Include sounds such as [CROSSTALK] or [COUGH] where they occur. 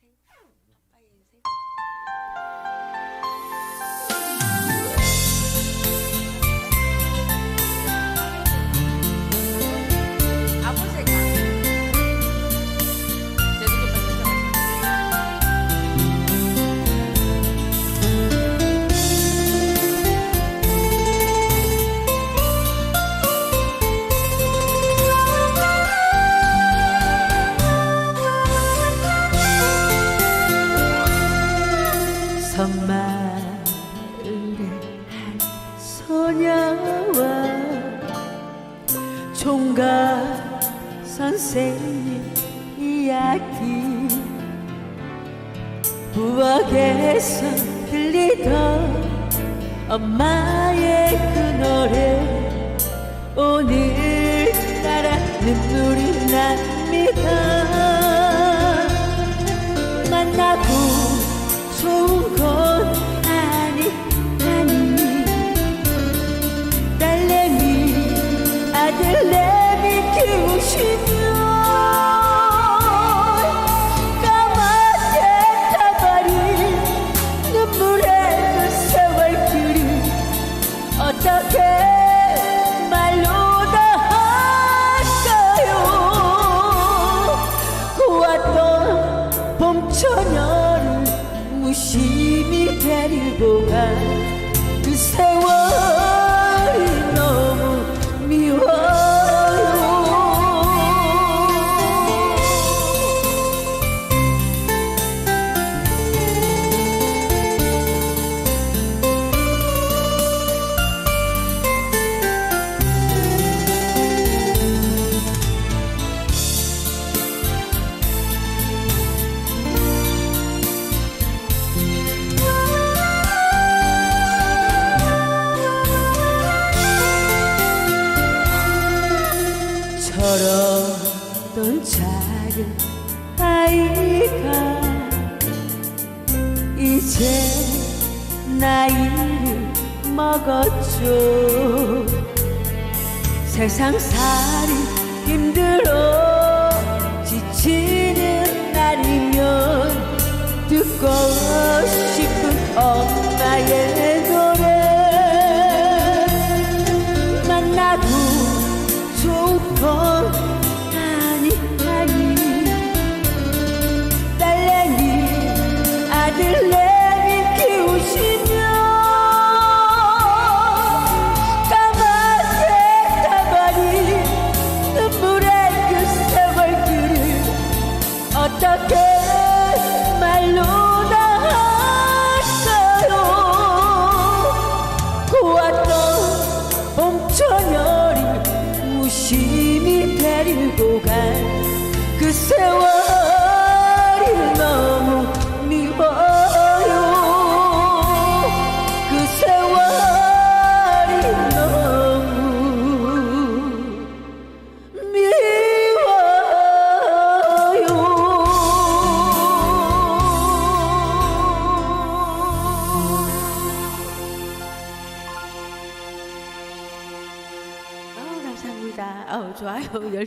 say, oh, 소녀와 총각 선생님 이야기 부엌에서 들리던 엄마의 그 노래 오늘따라 눈물이 납니다. 만나 눈물의 그 무심히 데리고 간 그 세월 철없던 작은 아이가 이제 나이를 먹었죠. 세상 살이 세월이 너무 미워요 그 세월이 너무 미워요. 아우 감사합니다. 아우 좋아요. [LAUGHS] 열